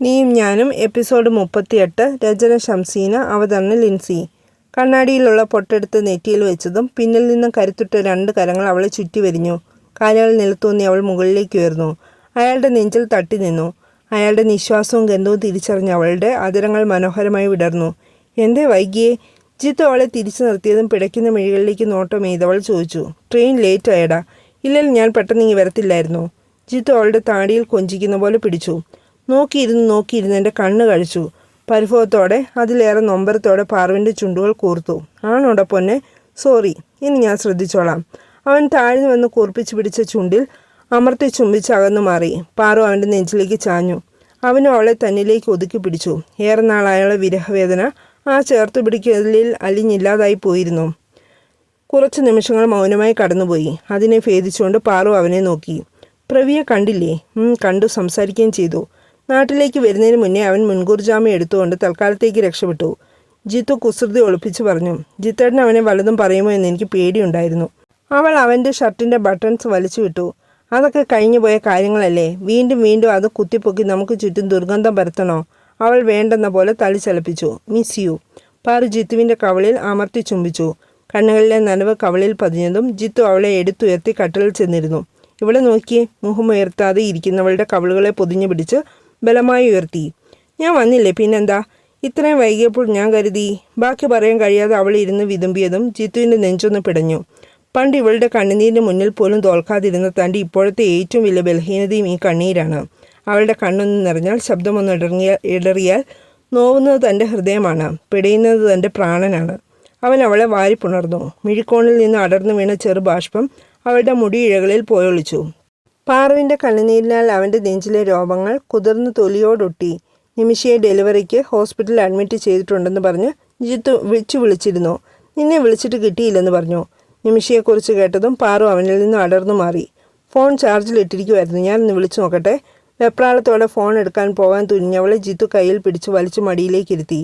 നീയും ഞാനും എപ്പിസോഡ് മുപ്പത്തിയെട്ട് രചന ശംസീന അവതരണ ലിൻസി. കണ്ണാടിയിലുള്ള പൊട്ടെടുത്ത് നെറ്റിയിൽ വെച്ചതും പിന്നിൽ നിന്ന് കരുത്തുറ്റ രണ്ട് കരങ്ങൾ അവളെ ചുറ്റി വരിഞ്ഞു. കാലുകൾ നിലത്തൂന്നി അവൾ മുകളിലേക്ക് ഉയർന്നു. അയാളുടെ നെഞ്ചിൽ തട്ടി നിന്നു. അയാളുടെ നിശ്വാസവും ഗന്ധവും തിരിച്ചറിഞ്ഞ അവളുടെ അതിരങ്ങൾ മനോഹരമായി വിടർന്നു. എന്തേ വൈകിയേ? ജിത്തു അവളെ തിരിച്ചു നിർത്തിയതും പിടയ്ക്കുന്ന മിഴികളിലേക്ക് നോട്ടം എയ്തവൾ ചോദിച്ചു. ട്രെയിൻ ലേറ്റ് ആയടാ. ഇല്ലെങ്കിൽ ഞാൻ പെട്ടെന്ന് ഇങ്ങി വരത്തില്ലായിരുന്നു. ജിത്തു അവളുടെ താടിയിൽ കൊഞ്ചിക്കുന്ന പോലെ പിടിച്ചു. നോക്കിയിരുന്ന് നോക്കിയിരുന്ന്. എന്റെ കണ്ണ് കഴിച്ചു. പരിഭവത്തോടെ അതിലേറെ നൊമ്പരത്തോടെ പാർവിന്റെ ചുണ്ടുകൾ കൂർത്തു. ആണോടെ പൊന്നെ? സോറി ഇനി ഞാൻ ശ്രദ്ധിച്ചോളാം. അവൻ താഴ്ന്നു വന്ന് കൂർപ്പിച്ച് പിടിച്ച ചുണ്ടിൽ അമർത്തി ചുംബിച്ച് അകന്നു മാറി. പാറു അവന്റെ നെഞ്ചിലേക്ക് ചാഞ്ഞു. അവനും അവളെ തന്നിലേക്ക് ഒതുക്കി പിടിച്ചു. ഏറെ നാളായുള്ള വിരഹവേദന ആ ചേർത്ത് പിടിക്കലിൽ അലിഞ്ഞില്ലാതായി പോയിരുന്നു. കുറച്ച് നിമിഷങ്ങൾ മൗനമായി കടന്നുപോയി. അതിനെ ഭേദിച്ചുകൊണ്ട് പാറു അവനെ നോക്കി. പ്രവിയെ കണ്ടില്ലേ? കണ്ടു സംസാരിക്കുകയും ചെയ്തു. നാട്ടിലേക്ക് വരുന്നതിന് മുന്നേ അവൻ മുൻകൂർ ജാമ്യം എടുത്തുകൊണ്ട് തൽക്കാലത്തേക്ക് രക്ഷപ്പെട്ടു. ജിത്തു കുസൃതി ഒളിപ്പിച്ചു പറഞ്ഞു ജിത്തേട്ടൻ അവനെ വലതും പറയുമോ എന്ന് എനിക്ക് പേടിയുണ്ടായിരുന്നു. അവൾ അവന്റെ ഷർട്ടിന്റെ ബട്ടൺസ് വലിച്ചു വിട്ടു. അതൊക്കെ കഴിഞ്ഞു പോയ കാര്യങ്ങളല്ലേ? വീണ്ടും വീണ്ടും അത് കുത്തിപ്പൊക്കി നമുക്ക് ചുറ്റും ദുർഗന്ധം പരത്തണോ? അവൾ വേണ്ടെന്ന പോലെ തളി ചലപ്പിച്ചു. Miss you. പാറു ജിത്തുവിന്റെ കവളിൽ അമർത്തി ചുംബിച്ചു. കണ്ണുകളിലെ നനവ് കവളിൽ പതിഞ്ഞതും ജിത്തു അവളെ എടുത്തുയർത്തി കട്ടിലിൽ ചെന്നിരുന്നു. ഇവിടെ നോക്കിയേ മുഖമുയർത്താതെ ഇരിക്കുന്നവളുടെ കവളുകളെ പൊതിഞ്ഞു പിടിച്ച് ബലമായി ഉയർത്തി. ഞാൻ വന്നില്ലേ? പിന്നെന്താ? ഇത്രയും വൈകിയപ്പോൾ ഞാൻ കരുതി. ബാക്കി പറയാൻ കഴിയാതെ അവൾ ഇരുന്ന് വിതുമ്പിയതും ജിത്തുവിന്റെ നെഞ്ചൊന്ന് പിടഞ്ഞു. പണ്ട് ഇവളുടെ കണ്ണുനീരിന് മുന്നിൽ പോലും തോൽക്കാതിരുന്ന തന്റെ ഇപ്പോഴത്തെ ഏറ്റവും വലിയ ബലഹീനതയും ഈ കണ്ണീരാണ്. അവളുടെ കണ്ണൊന്ന് നിറഞ്ഞാൽ ശബ്ദമൊന്ന് ഇടറിയ ഇടറിയാൽ നോവുന്നത് തന്റെ ഹൃദയമാണ് പിടയുന്നത് തന്റെ പ്രാണനാണ്. അവൻ അവളെ വാരിപ്പുണർന്നു. മിഴിക്കോണിൽ നിന്ന് അടർന്നു വീണ ചെറുബാഷ്പം അവളുടെ മുടിയിഴകളിൽ പോയൊളിച്ചു. പാറുവിന്റെ കണ്ണുനീരിനാൽ അവന്റെ നെഞ്ചിലെ രോമങ്ങൾ കുതിർന്ന് തൊലിയോടൊട്ടി. നിമിഷയെ ഡെലിവറിക്ക് ഹോസ്പിറ്റലിൽ അഡ്മിറ്റ് ചെയ്തിട്ടുണ്ടെന്ന് പറഞ്ഞ് ജിത്തു വിളിച്ചു വിളിച്ചിരുന്നു. നിന്നെ വിളിച്ചിട്ട് കിട്ടിയില്ലെന്ന് പറഞ്ഞു നിമിഷയെക്കുറിച്ച് കേട്ടതും പാറു അവനിൽ നിന്ന് അടർന്നു മാറി. ഫോൺ ചാർജിലിട്ടിരിക്കുമായിരുന്നു ഞാനൊന്ന് വിളിച്ചു നോക്കട്ടെ വെപ്രാളത്തോടെ ഫോൺ എടുക്കാൻ പോകാൻ തുനിഞ്ഞവളെ ജിത്തു കയ്യിൽ പിടിച്ച് വലിച്ചു മടിയിലേക്ക് ഇരുത്തി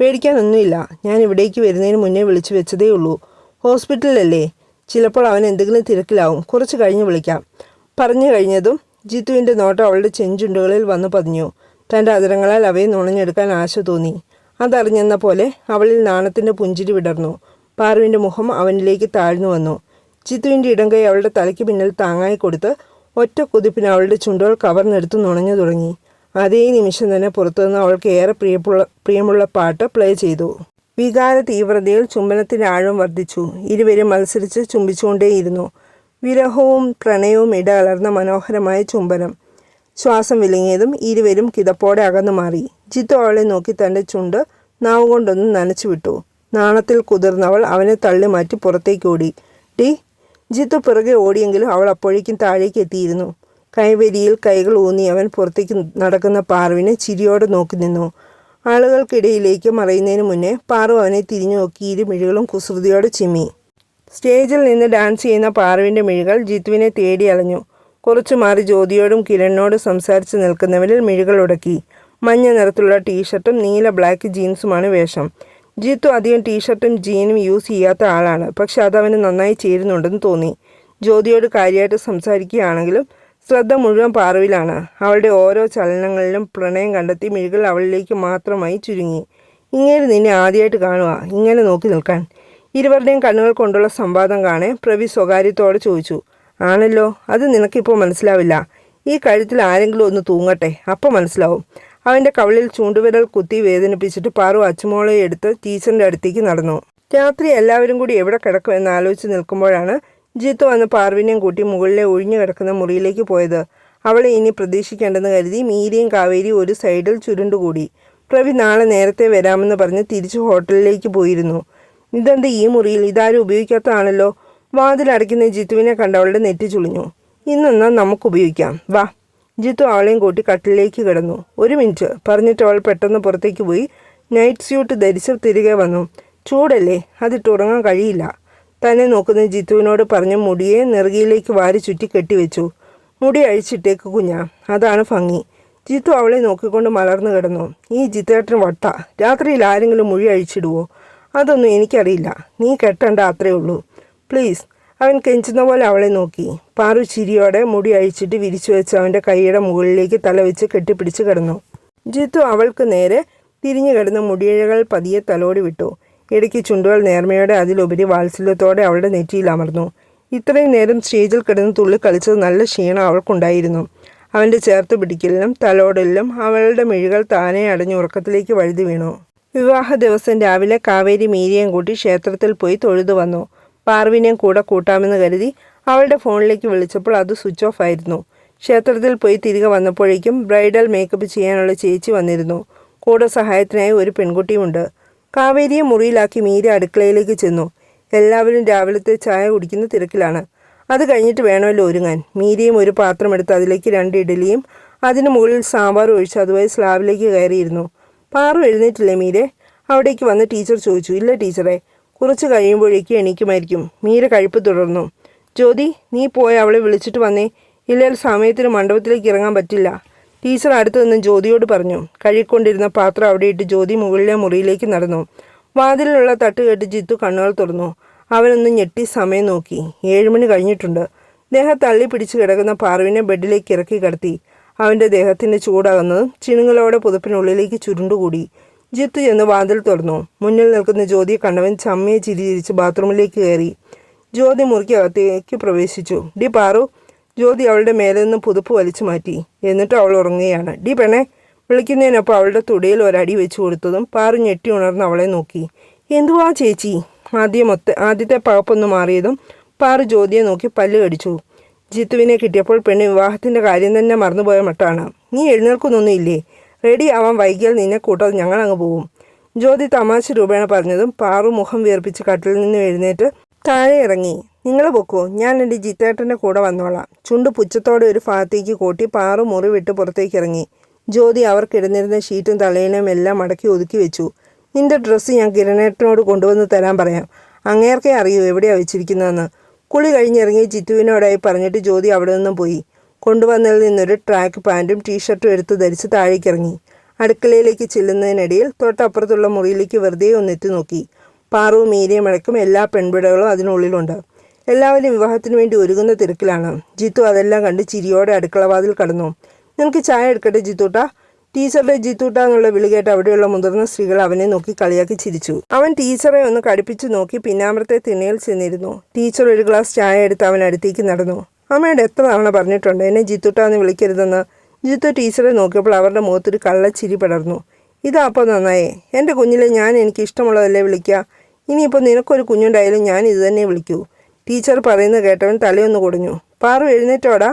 പേടിക്കാനൊന്നുമില്ല. ഞാൻ ഇവിടേക്ക് വരുന്നതിന് മുന്നേ വിളിച്ചു വെച്ചതേ ഉള്ളൂ ഹോസ്പിറ്റലിലല്ലേ? ചിലപ്പോൾ അവൻ എന്തെങ്കിലും തിരക്കിലാവും. കുറച്ച് കഴിഞ്ഞ് വിളിക്കാം. പറഞ്ഞു കഴിഞ്ഞതും ജിത്തുവിന്റെ നോട്ടം അവളുടെ ചെഞ്ചുണ്ടുകളിൽ വന്നു പതിഞ്ഞു. തന്റെ അതിരങ്ങളാൽ അവയെ നുണഞ്ഞെടുക്കാൻ ആശ തോന്നി. അതറിഞ്ഞെന്ന പോലെ അവളിൽ നാണത്തിന്റെ പുഞ്ചിരി വിടർന്നു. പാറുവിന്റെ മുഖം അവനിലേക്ക് താഴ്ന്നു വന്നു. ജിത്തുവിന്റെ ഇടം കൈ അവളുടെ തലയ്ക്ക് പിന്നിൽ താങ്ങായി കൊടുത്ത് ഒറ്റ കുതിപ്പിന് അവളുടെ ചുണ്ടുകൾ കവർന്നെടുത്ത് നുണഞ്ഞു തുടങ്ങി. അതേ നിമിഷം തന്നെ പുറത്തുനിന്ന് അവൾക്ക് ഏറെ പ്രിയപ്പുള്ള പ്രിയമുള്ള പാട്ട് പ്ലേ ചെയ്തു. വികാര തീവ്രതയിൽ ചുംബനത്തിന്റെ ആഴം വർദ്ധിച്ചു. ഇരുവരും മത്സരിച്ച് ചുംബിച്ചുകൊണ്ടേയിരുന്നു. വിരഹവും പ്രണയവും ഇടകലർന്ന മനോഹരമായ ചുംബനം. ശ്വാസം വിലങ്ങിയതും ഇരുവരും കിതപ്പോടെ അകന്നു മാറി. ജിത്തു അവളെ നോക്കി തന്റെ ചുണ്ട് നാവ് കൊണ്ടൊന്ന് നനച്ചു വിട്ടു. നാണത്തിൽ കുതിർന്നവൾ അവനെ തള്ളി മാറ്റി പുറത്തേക്ക് ഓടി. ഡി ജിത്തു പിറകെ ഓടിയെങ്കിലും അവൾ അപ്പോഴേക്കും താഴേക്ക് എത്തിയിരുന്നു. കൈവരിയിൽ കൈകൾ ഊന്നി അവൻ പുറത്തേക്ക് നടക്കുന്ന പാറുവിനെ ചിരിയോടെ നോക്കി നിന്നു. ആളുകൾക്കിടയിലേക്ക് മറയുന്നതിന് മുന്നേ പാറു അവനെ തിരിഞ്ഞു നോക്കി ഇരു മിഴികളും കുസൃതിയോടെ ചിമ്മി. സ്റ്റേജിൽ നിന്ന് ഡാൻസ് ചെയ്യുന്ന പാറുവിന്റെ മിഴികൾ ജിത്തുവിനെ തേടി അലഞ്ഞു. കുറച്ചു മാറി ജ്യോതിയോടും കിരണിനോടും സംസാരിച്ച് നിൽക്കുന്നവരിൽ മിഴികൾ ഉടക്കി. മഞ്ഞ നിറത്തിലുള്ള ടീഷർട്ടും നീല ബ്ലാക്ക് ജീൻസുമാണ് വേഷം. ജിത്തു അധികം ടീഷർട്ടും ജീനും യൂസ് ചെയ്യാത്ത ആളാണ്. പക്ഷെ അതവന് നന്നായി ചേരുന്നുണ്ടെന്ന് തോന്നി. ജ്യോതിയോട് കാര്യമായിട്ട് സംസാരിക്കുകയാണെങ്കിലും ശ്രദ്ധ മുഴുവൻ പാർവിലാണ് അവളുടെ ഓരോ ചലനങ്ങളിലും പ്രണയം കണ്ടെത്തി മിഴികൾ അവളിലേക്ക് മാത്രമായി ചുരുങ്ങി. ഇങ്ങനെ നിന്നെ ആദ്യമായിട്ട് കാണുക ഇങ്ങനെ നോക്കി നിൽക്കാൻ. ഇരുവരുടെയും കണ്ണുകൾ കൊണ്ടുള്ള സംവാദം കാണെ പ്രവി സ്വകാര്യത്തോടെ ചോദിച്ചു. ആണല്ലോ അത് നിനക്കിപ്പോൾ മനസ്സിലാവില്ല. ഈ കഴുത്തിൽ ആരെങ്കിലും ഒന്ന് തൂങ്ങട്ടെ അപ്പോൾ മനസ്സിലാവും. അവന്റെ കവളിൽ ചൂണ്ടുവിരൽ കുത്തി വേദനിപ്പിച്ചിട്ട് പാറു അച്ചുമോളെ എടുത്ത് ടീച്ചറിന്റെ അടുത്തേക്ക് നടന്നു. രാത്രി എല്ലാവരും കൂടി എവിടെ കിടക്കുമെന്ന് ആലോചിച്ച് നിൽക്കുമ്പോഴാണ് ജിത്തു വന്ന് പാർവിനെയും കൂട്ടി മുകളിലെ ഒഴിഞ്ഞു കിടക്കുന്ന മുറിയിലേക്ക് പോയത്. അവളെ ഇനി പ്രതീക്ഷിക്കേണ്ടെന്ന് കരുതി മീരിയും കാവേരി ഒരു സൈഡിൽ ചുരുണ്ടുകൂടി. പ്രവി നാളെ നേരത്തെ വരാമെന്ന് പറഞ്ഞ് തിരിച്ച് ഹോട്ടലിലേക്ക് പോയിരുന്നു. ഇതെന്ത് ഈ മുറിയിൽ? ഇതാരും ഉപയോഗിക്കാത്തതാണല്ലോ. വാതിലടയ്ക്കുന്ന ജിത്തുവിനെ കണ്ട അവളുടെ നെറ്റി ചുളിഞ്ഞു. ഇന്നെന്നാ നമുക്ക് ഉപയോഗിക്കാം. വാ. ജിത്തു അവളെയും കൂട്ടി കട്ടിലേക്ക് കിടന്നു. ഒരു മിനിറ്റ്. പറഞ്ഞിട്ട് അവൾ പെട്ടെന്ന് പുറത്തേക്ക് പോയി. നൈറ്റ് സ്യൂട്ട് ധരിച്ച് തിരികെ വന്നു. ചൂടല്ലേ? അതിട്ട് ഉറങ്ങാൻ കഴിയില്ല. തന്നെ നോക്കുന്ന ജിത്തുവിനോട് പറഞ്ഞ് മുടിയെ നെറുകയിലേക്ക് വാരി ചുറ്റി കെട്ടിവെച്ചു. മുടി അഴിച്ചിട്ടേക്ക് കുഞ്ഞ. അതാണ് ഭംഗി. ജിത്തു അവളെ നോക്കിക്കൊണ്ട് മലർന്നു കിടന്നു. ഈ ജിത്തേട്ടൻ വട്ട. രാത്രിയിൽ ആരെങ്കിലും മുഴി അഴിച്ചിടുവോ? അതൊന്നും എനിക്കറിയില്ല. നീ കെട്ടണ്ട അത്രേ ഉള്ളൂ. പ്ലീസ് അവൻ കെഞ്ചുന്ന പോലെ അവളെ നോക്കി. പാറു ചിരിയോടെ മുടി അഴിച്ചിട്ട് വിരിച്ചു വെച്ച് അവന്റെ കൈയുടെ മുകളിലേക്ക് തല വെച്ച് കെട്ടിപ്പിടിച്ച് കിടന്നു. ജിത്തു അവൾക്ക് നേരെ തിരിഞ്ഞു കിടന്ന മുടിയിഴകൾ പതിയെ തലോടി വിട്ടു. ഇടയ്ക്ക് ചുണ്ടുകൾ നേർമയോടെ അതിലുപരി വാത്സല്യത്തോടെ അവളുടെ നെറ്റിയിൽ അമർന്നു. ഇത്രയും നേരം സ്റ്റേജിൽ കിടന്ന് തുള്ളി കളിച്ചത് നല്ല ക്ഷീണം അവൾക്കുണ്ടായിരുന്നു. അവന്റെ ചേർത്ത് പിടിക്കലിലും തലോടലിലും അവളുടെ മിഴികൾ താനെ അടഞ്ഞ് ഉറക്കത്തിലേക്ക് വഴുതി വീണു. വിവാഹ ദിവസം രാവിലെ കാവേരി മീരിയേയും കൂട്ടി ക്ഷേത്രത്തിൽ പോയി തൊഴുതു വന്നു. പാർവിനെയും കൂടെ കൂട്ടാമെന്ന് കരുതി അവളുടെ ഫോണിലേക്ക് വിളിച്ചപ്പോൾ അത് സ്വിച്ച് ഓഫ് ആയിരുന്നു. ക്ഷേത്രത്തിൽ പോയി തിരികെ വന്നപ്പോഴേക്കും ബ്രൈഡൽ മേക്കപ്പ് ചെയ്യാനുള്ള ചേച്ചി വന്നിരുന്നു. കൂടെ സഹായത്തിനായി ഒരു പെൺകുട്ടിയുമുണ്ട്. കാവേരിയെ മുറിയിലാക്കി മീര അടുക്കളയിലേക്ക് ചെന്നു. എല്ലാവരും രാവിലത്തെ ചായ കുടിക്കുന്ന തിരക്കിലാണ്. അത് കഴിഞ്ഞിട്ട് വേണമല്ലോ ഒരുങ്ങാൻ. മീരയും ഒരു പാത്രം എടുത്ത് അതിലേക്ക് രണ്ട് ഇഡലിയും അതിന് മുകളിൽ സാമ്പാർ ഒഴിച്ച് അതുവഴി സ്ലാബിലേക്ക് കയറിയിരുന്നു. പാറു എഴുന്നേറ്റില്ലേ മീരെ? അവിടേക്ക് വന്ന് ടീച്ചർ ചോദിച്ചു ഇല്ല ടീച്ചറെ കുറച്ച് കഴിയുമ്പോഴേക്കും എണീക്കുമായിരിക്കും മീര കഴിപ്പ് തുടർന്നു. ജ്യോതി നീ പോയി അവളെ വിളിച്ചിട്ട് വന്നേ. ഇല്ലെങ്കിൽ സമയത്തിന് മണ്ഡപത്തിലേക്ക് ഇറങ്ങാൻ പറ്റില്ല. ടീച്ചർ അടുത്ത് നിന്ന് ജ്യോതിയോട് പറഞ്ഞു. കഴുകിക്കൊണ്ടിരുന്ന പാത്രം അവിടെ ഇട്ട് ജ്യോതി മുകളിലെ മുറിയിലേക്ക് നടന്നു. വാതിലിലുള്ള തട്ട് കേട്ട് ജിത്തു കണ്ണുകൾ തുറന്നു. അവനൊന്ന് ഞെട്ടി സമയം നോക്കി. ഏഴുമണി കഴിഞ്ഞിട്ടുണ്ട്. ദേഹം തള്ളി പിടിച്ച് കിടക്കുന്ന പാറുവിനെ ബെഡിലേക്ക് ഇറക്കി കിടത്തി. അവന്റെ ദേഹത്തിന്റെ ചൂടകന്ന്. ചിണുങ്ങളോടെ പുതപ്പിനുള്ളിലേക്ക് ചുരുണ്ടുകൂടി. ജിത്തു ചെന്ന് വാതിൽ തുറന്നു. മുന്നിൽ നിൽക്കുന്ന ജ്യോതിയെ കണ്ടവൻ ചമ്മയെ ചിരിചിരിച്ച് ബാത്റൂമിലേക്ക് കയറി. ജ്യോതി മുറിക്കകത്തേക്ക് പ്രവേശിച്ചു. ഡി പാറു. ജ്യോതി അവളുടെ മേലെ നിന്ന് പുതുപ്പ് വലിച്ചു മാറ്റി. എന്നിട്ട് അവൾ ഉറങ്ങുകയാണ്. ഡി പെണ്ണെ. വിളിക്കുന്നതിനൊപ്പം അവളുടെ തുടയിൽ ഒരടി വെച്ചു കൊടുത്തതും പാറു ഞെട്ടി ഉണർന്ന് അവളെ നോക്കി. എന്തുവാ ചേച്ചി? ആദ്യം ഒത്ത ആദ്യത്തെ പകപ്പൊന്ന് മാറിയതും പാറു ജ്യോതിയെ നോക്കി പല്ല് കടിച്ചു. ജിത്തുവിനെ കിട്ടിയപ്പോൾ പെണ്ണ് വിവാഹത്തിന്റെ കാര്യം തന്നെ മറന്നുപോയ മട്ടാണ്. നീ എഴുന്നേൽക്കുന്നൊന്നുമില്ലേ? റെഡി ആവാൻ വൈകിയാൽ നിന്നെ കൂട്ടാതെ ഞങ്ങളങ്ങ് പോവും. ജ്യോതി തമാശ രൂപേണ പറഞ്ഞതും പാറു മുഖം വീർപ്പിച്ച് കട്ടിൽ നിന്ന് എഴുന്നേറ്റ് താഴെ ഇറങ്ങി. നിങ്ങൾ പൊക്കോ ഞാൻ എന്റെ ജിത്തേട്ടന്റെ കൂടെ വന്നോളാം. ചുണ്ട് പുച്ഛത്തോടെ ഒരു ഭാഗത്തേക്ക് കൂട്ടി പാറു മുറി വിട്ട് പുറത്തേക്ക് ഇറങ്ങി. ജ്യോതി അവർ കിടന്നിരുന്ന ഷീറ്റും തലയിലും എല്ലാം മടക്കി ഒതുക്കി വെച്ചു. നിന്റെ ഡ്രസ്സ് ഞാൻ കിരണേട്ടനോട് കൊണ്ടുവന്ന് തരാൻ പറയാം. അങ്ങേർക്കേ അറിയൂ എവിടെയാണ് വെച്ചിരിക്കുന്നതെന്ന്. കുളി കഴിഞ്ഞിറങ്ങി ജിത്തുവിനോടായി പറഞ്ഞിട്ട് ജ്യോതി അവിടെ നിന്നും പോയി. കൊണ്ടുവന്നതിൽ നിന്നൊരു ട്രാക്ക് പാന്റും ടീഷർട്ടും എടുത്ത് ധരിച്ച് താഴേക്കിറങ്ങി. അടുക്കളയിലേക്ക് ചെല്ലുന്നതിനിടയിൽ തൊട്ടപ്പുറത്തുള്ള മുറിയിലേക്ക് വെറുതെ ഒന്നെത്തി നോക്കി. പാറവും മീരയും അടക്കം എല്ലാ പെൺപിടകളും അതിനുള്ളിലുണ്ട്. എല്ലാവരും വിവാഹത്തിന് വേണ്ടി ഒരുങ്ങുന്ന തിരക്കിലാണ്. ജിത്തു അതെല്ലാം കണ്ട് ചിരിയോടെ അടുക്കളവാതിൽ കടന്നു. നിനക്ക് ചായ എടുക്കട്ടെ ജിത്തൂട്ട? ടീച്ചറുടെ ജിത്തൂട്ട എന്നുള്ള വിളി കേട്ട് അവിടെയുള്ള മുതിർന്ന സ്ത്രീകൾ അവനെ നോക്കി കളിയാക്കി ചിരിച്ചു. അവൻ ടീച്ചറെ ഒന്ന് കടുപ്പിച്ചു നോക്കി പിന്നാമ്പ്രത്തെ തിണ്ണയിൽ ചെന്നിരുന്നു. ടീച്ചർ ഒരു ഗ്ലാസ് ചായ എടുത്ത് അവൻ അടുത്തേക്ക് നടന്നു. അമ്മയുടെ എത്ര തവണ പറഞ്ഞിട്ടുണ്ട്? എന്നെ ജിത്തൂട്ടാന്ന് വിളിക്കരുതെന്ന്. ജിത്തു ടീച്ചറെ നോക്കിയപ്പോൾ അവരുടെ മുഖത്തൊരു കള്ളച്ചിരി പടർന്നു. ഇതാ അപ്പോൾ നന്നായേ. എന്റെ കുഞ്ഞിലെ ഞാൻ എനിക്ക് ഇഷ്ടമുള്ളതല്ലേ വിളിക്കുക ഇനിയിപ്പോൾ നിനക്കൊരു കുഞ്ഞുണ്ടായാലും ഞാൻ ഇത് തന്നെ വിളിക്കൂ. ടീച്ചർ പറയുന്നത് കേട്ടവൻ തലയൊന്ന് കുടഞ്ഞു. പാറു എഴുന്നേറ്റോടാ.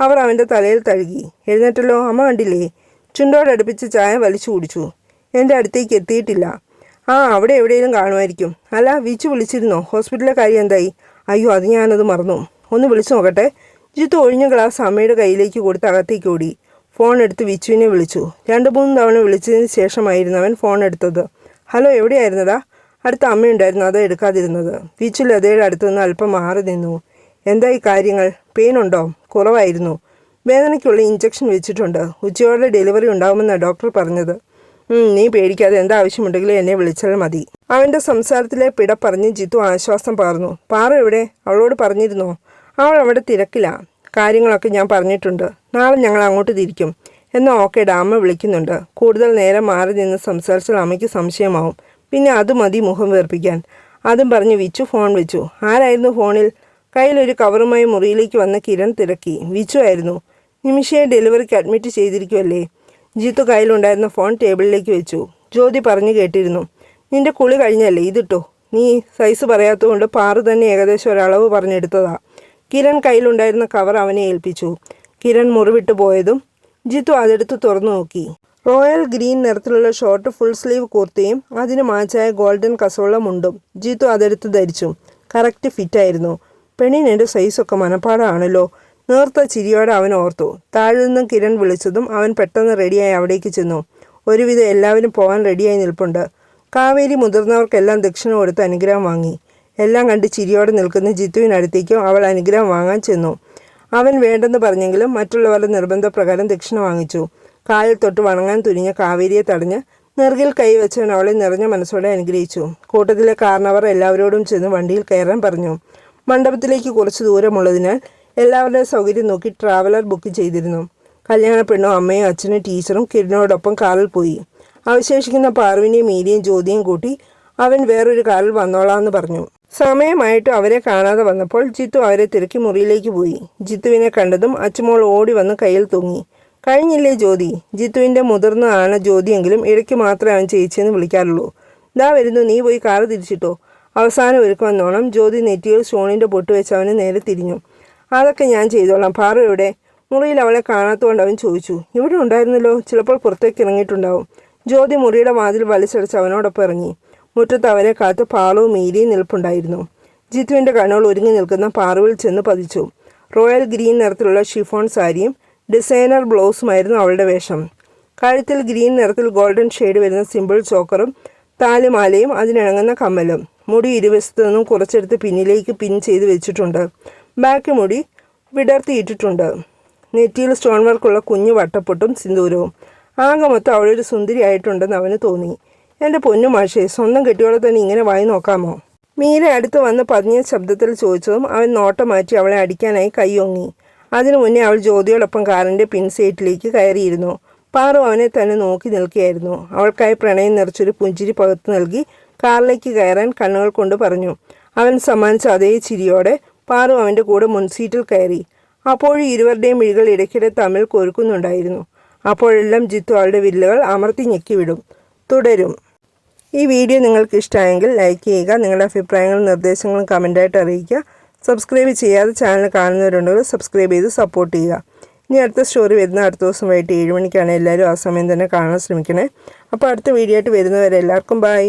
അവർ അവന്റെ തലയിൽ തഴുകി. എഴുന്നേറ്റല്ലോ? അമ്മ കണ്ടില്ലേ? ചുണ്ടോടടുപ്പിച്ച് ചായ വലിച്ചു കുടിച്ചു. എന്റെ അടുത്തേക്ക് എത്തിയിട്ടില്ല. ആ അവിടെ എവിടെയെങ്കിലും കാണുമായിരിക്കും. അല്ല വിച്ചു വിളിച്ചിരുന്നോ? ഹോസ്പിറ്റലിലെ കാര്യം എന്തായി? അയ്യോ അത് ഞാനത് മറന്നു. ഒന്ന് വിളിച്ചു നോക്കട്ടെ. ജിത്തു ഒഴിഞ്ഞ ഗ്ലാസ് അമ്മയുടെ കയ്യിലേക്ക് കൊടുത്ത് അകത്തേക്ക് ഓടി. ഫോൺ എടുത്ത് വിച്ചുവിനെ വിളിച്ചു. രണ്ട് മൂന്ന് തവണ വിളിച്ചതിന് ശേഷമായിരുന്നു അവൻ ഫോൺ എടുത്തത്. ഹലോ എവിടെയായിരുന്നടാ? അടുത്ത അമ്മയുണ്ടായിരുന്നു അത് എടുക്കാതിരുന്നത്. വിച്ചു ലതയുടെ അടുത്തുനിന്ന് അല്പം മാറി നിന്നു. എന്തായി കാര്യങ്ങൾ? പെയിൻ ഉണ്ടോ? കുറവായിരുന്നു. വേദനയ്ക്കുള്ള ഇഞ്ചക്ഷൻ വെച്ചിട്ടുണ്ട്. ഉച്ചയോടെ ഡെലിവറി ഉണ്ടാവുമെന്നാണ് ഡോക്ടർ പറഞ്ഞത്. നീ പേടിക്കാതെ എന്താവശ്യമുണ്ടെങ്കിലും എന്നെ വിളിച്ചാൽ മതി. അവന്റെ സംസാരത്തിലെ പിട പറഞ്ഞ് ജിത്തു ആശ്വാസം പകർന്നു പാറ എവിടെ? അവളോട് പറഞ്ഞിരുന്നോ? അവൾ അവിടെ തിരക്കില്ല കാര്യങ്ങളൊക്കെ ഞാൻ പറഞ്ഞിട്ടുണ്ട്. നാളെ ഞങ്ങൾ അങ്ങോട്ട് തിരിക്കും. എന്നാൽ ഓക്കെ ഡാമ വിളിക്കുന്നുണ്ട്. കൂടുതൽ നേരം മാറി നിന്ന് സംസാരിച്ചാൽ അമ്മയ്ക്ക് സംശയമാവും. പിന്നെ അത് മതി മുഖം വേർപ്പിക്കാൻ. അതും പറഞ്ഞ് വിച്ചു ഫോൺ വെച്ചു. ആരായിരുന്നു ഫോണിൽ? കയ്യിലൊരു കവറുമായി മുറിയിലേക്ക് വന്ന കിരൺ തിരക്കി. വിച്ചു ആയിരുന്നു. നിമിഷയെ ഡെലിവറിക്ക് അഡ്മിറ്റ് ചെയ്തിരിക്കുമല്ലേ ജീത്തു കയ്യിലുണ്ടായിരുന്ന ഫോൺ ടേബിളിലേക്ക് വെച്ചു. ജ്യോതി പറഞ്ഞു കേട്ടിരുന്നു. നിന്റെ കുളി കഴിഞ്ഞല്ലേ? ഇതിട്ടോ? നീ സൈസ് പറയാത്തതുകൊണ്ട് പാറു തന്നെ ഏകദേശം ഒരളവ് പറഞ്ഞെടുത്തതാ. കിരൺ കയ്യിലുണ്ടായിരുന്ന കവർ അവനെ ഏൽപ്പിച്ചു. കിരൺ മുറിവിട്ട് പോയതും ജിത്തു അതെടുത്ത് തുറന്നു നോക്കി. റോയൽ ഗ്രീൻ നിറത്തിലുള്ള ഷോർട്ട് ഫുൾ സ്ലീവ് കുർത്തിയും അതിന് മാച്ചായ ഗോൾഡൻ കസവുള്ള മുണ്ടും ജിത്തു അതെടുത്ത് ധരിച്ചു. കറക്റ്റ് ഫിറ്റായിരുന്നു. പെണ്ണിനെന്റെ സൈസൊക്കെ മനപ്പാടാണല്ലോ. നേർത്ത ചിരിയോടെ അവൻ ഓർത്തു. താഴെ നിന്നും കിരൺ വിളിച്ചതും അവൻ പെട്ടെന്ന് റെഡിയായി അവിടേക്ക് ചെന്നു. ഒരുവിധം എല്ലാവരും പോകാൻ റെഡിയായി നിൽപ്പുണ്ട്. കാവേരി മുതിർന്നവർക്കെല്ലാം ദക്ഷിണ കൊടുത്ത് അനുഗ്രഹം വാങ്ങി. എല്ലാം കണ്ട് ചിരിയോടെ നിൽക്കുന്ന ജിത്തുവിനടുത്തേക്കും അവൾ അനുഗ്രഹം വാങ്ങാൻ ചെന്നു. അവൻ വേണ്ടെന്ന് പറഞ്ഞെങ്കിലും മറ്റുള്ളവരുടെ നിർബന്ധപ്രകാരം ദക്ഷിണ വാങ്ങിച്ചു. കാലിൽ തൊട്ട് വണങ്ങാൻ തുനിഞ്ഞ കാവേരിയെ തടഞ്ഞ് നെറുകിൽ കൈവച്ചവൻ അവളെ നിറഞ്ഞ മനസ്സോടെ അനുഗ്രഹിച്ചു. കൂട്ടത്തിലെ കാരണവർ എല്ലാവരോടും ചെന്ന് വണ്ടിയിൽ കയറാൻ പറഞ്ഞു. മണ്ഡപത്തിലേക്ക് കുറച്ച് ദൂരമുള്ളതിനാൽ എല്ലാവരുടെയും സൗകര്യം നോക്കി ട്രാവലർ ബുക്ക് ചെയ്തിരുന്നു. കല്യാണ പെണ്ണും അമ്മയും അച്ഛനും ടീച്ചറും കിരണിനോടൊപ്പം കാറിൽ പോയി. അവശേഷിക്കുന്ന പാർവിനെയും മീരിയും ജ്യോതിയും കൂട്ടി അവൻ വേറൊരു കാറിൽ വന്നോളാന്ന് പറഞ്ഞു. സമയമായിട്ട് അവരെ കാണാതെ വന്നപ്പോൾ ജിത്തു അവരെ തിരക്കി മുറിയിലേക്ക് പോയി. ജിത്തുവിനെ കണ്ടതും അച്ചുമോൾ ഓടി വന്ന് കയ്യിൽ തൂങ്ങി. കഴിഞ്ഞില്ലേ ജ്യോതി? ജിത്തുവിന്റെ മുതിർന്നതാണ് ജ്യോതിയെങ്കിലും ഇടയ്ക്ക് മാത്രമേ അവൻ ചേച്ചിയെന്ന് വിളിക്കാറുള്ളൂ. ദാ വരുന്നു നീ പോയി കാറ് തിരിച്ചിട്ടോ? അവസാനം ഒരുക്കുമെന്നോണം ജ്യോതി നെറ്റിയിൽ സ്റ്റോണിന്റെ പൊട്ട് വെച്ച് അവന് നേരെ തിരിഞ്ഞു. അതൊക്കെ ഞാൻ ചെയ്തോളാം. പാറു എവിടെ? മുറിയിൽ അവളെ കാണാത്തതുകൊണ്ട് അവൻ ചോദിച്ചു. ഇവിടെ ഉണ്ടായിരുന്നല്ലോ? ചിലപ്പോൾ പുറത്തേക്ക് ഇറങ്ങിയിട്ടുണ്ടാവും. ജ്യോതി മുറിയുടെ വാതിൽ വലിച്ചടച്ച് അവനോടൊപ്പം ഇറങ്ങി. മുറ്റത്ത് അവരെ കാത്ത് പാളവും മീരിയും നിൽപ്പുണ്ടായിരുന്നു. ജിത്തുവിന്റെ കണ്ണുകൾ ഒരുങ്ങി നിൽക്കുന്ന പാറുവിൽ ചെന്ന് പതിച്ചു. റോയൽ ഗ്രീൻ നിറത്തിലുള്ള ഷിഫോൺ സാരിയും ഡിസൈനർ ബ്ലൗസുമായിരുന്നു അവളുടെ വേഷം. കഴുത്തിൽ ഗ്രീൻ നിറത്തിൽ ഗോൾഡൻ ഷെയ്ഡ് വരുന്ന സിമ്പിൾ ചോക്കറും താലിമാലയും അതിനിണങ്ങുന്ന കമ്മലും. മുടി ഇരുവശത്തു നിന്നും കുറച്ചെടുത്ത് പിന്നിലേക്ക് പിൻ ചെയ്ത് വെച്ചിട്ടുണ്ട്. ബാക്ക് മുടി വിടർത്തിയിട്ടിട്ടുണ്ട്. നെറ്റിയിൽ സ്റ്റോൺ വർക്കുള്ള കുഞ്ഞു വട്ടപ്പൊട്ടും സിന്ദൂരവും. ആകെ മൊത്തം അവളൊരു സുന്ദരിയായിട്ടുണ്ടെന്ന് അവന് തോന്നി. എന്റെ പൊന്നു മാഷേ സ്വന്തം കെട്ടിയോളെ തന്നെ ഇങ്ങനെ വായി നോക്കാമോ? മീര അടുത്ത് വന്ന് പതിഞ്ഞ ശബ്ദത്തിൽ ചോദിച്ചതും അവൻ നോട്ടം മാറ്റി അവളെ അടിക്കാനായി കൈയൊങ്ങി. അതിനു മുന്നേ അവൾ ജ്യോതിയോടൊപ്പം കാറിന്റെ പിൻസീറ്റിലേക്ക് കയറിയിരുന്നു. പാറു അവനെ തന്നെ നോക്കി നിൽക്കുകയായിരുന്നു. അവൾക്കായി പ്രണയം നിറച്ചൊരു പുഞ്ചിരി പകർത്ത് നൽകി കാറിലേക്ക് കയറാൻ കണ്ണുകൾ കൊണ്ട് പറഞ്ഞു. അവൻ സമ്മാനിച്ച അതേ ചിരിയോടെ പാറു അവന്റെ കൂടെ മുൻസീറ്റിൽ കയറി. അപ്പോഴും ഇരുവരുടെയും മിഴികൾ ഇടയ്ക്കിടെ തമ്മിൽ കൊരുക്കുന്നുണ്ടായിരുന്നു. അപ്പോഴെല്ലാം ജിത്തു അവളുടെ വില്ലുകൾ അമർത്തി ഞെക്കിവിടും. തുടരും. ഈ വീഡിയോ നിങ്ങൾക്ക് ഇഷ്ടമായെങ്കിൽ ലൈക്ക് ചെയ്യുക നിങ്ങളുടെ അഭിപ്രായങ്ങളും നിർദ്ദേശങ്ങളും കമന്റായിട്ട് അറിയിക്കുക. സബ്സ്ക്രൈബ് ചെയ്യാതെ ചാനൽ കാണുന്നവരുണ്ടെങ്കിൽ സബ്സ്ക്രൈബ് ചെയ്ത് സപ്പോർട്ട് ചെയ്യുക. ഇനി അടുത്ത സ്റ്റോറി വരുന്ന അടുത്ത ദിവസം വൈകിട്ട് ഏഴ് മണിക്കാണ് എല്ലാവരും ആ സമയം തന്നെ കാണാൻ ശ്രമിക്കണേ. അപ്പോൾ അടുത്ത വീഡിയോ ആയിട്ട് വരുന്നവരെ എല്ലാവർക്കും ബൈ.